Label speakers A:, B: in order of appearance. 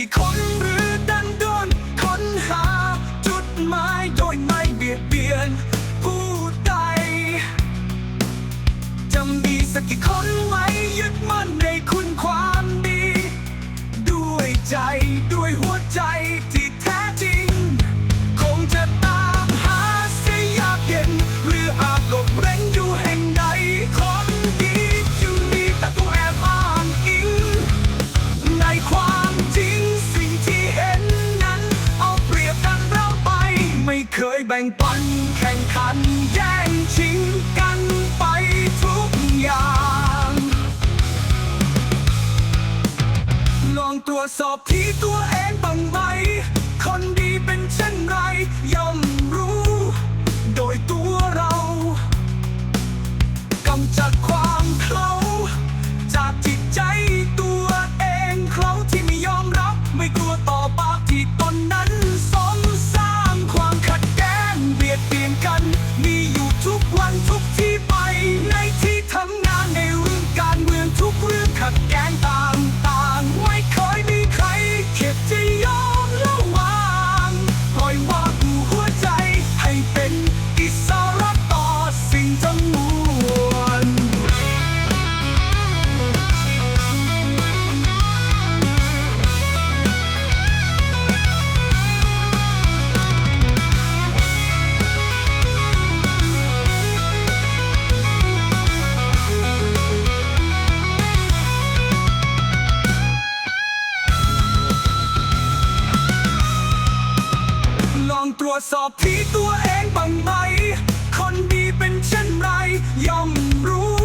A: กี่คนหรือดันด้นค้นหาจุดหมายโดยไม่เบียดเบียน ผู้ใดจะมีสักกี่คนไว้ยึดมั่นในคุณความดี ด้วยใจ คยแบ่งปันแข่งขันแย่งชิงกันไปทุกอย่าง ลองตรวจสอบที่ตัวเองบ้างไหม คนดีเป็นเช่นไรย่อมรู้ โดยตัวเรากำจัดความเคลาจากจิตใจตัวเองเขาที่ไม่ยอมรับ ไม่กลัวต่อบาปที่ต เรื่องขัดแย้งต่า จสอบที่ตัวเองบ้างไหม คนดีเป็นเช่นไรย่อมรู้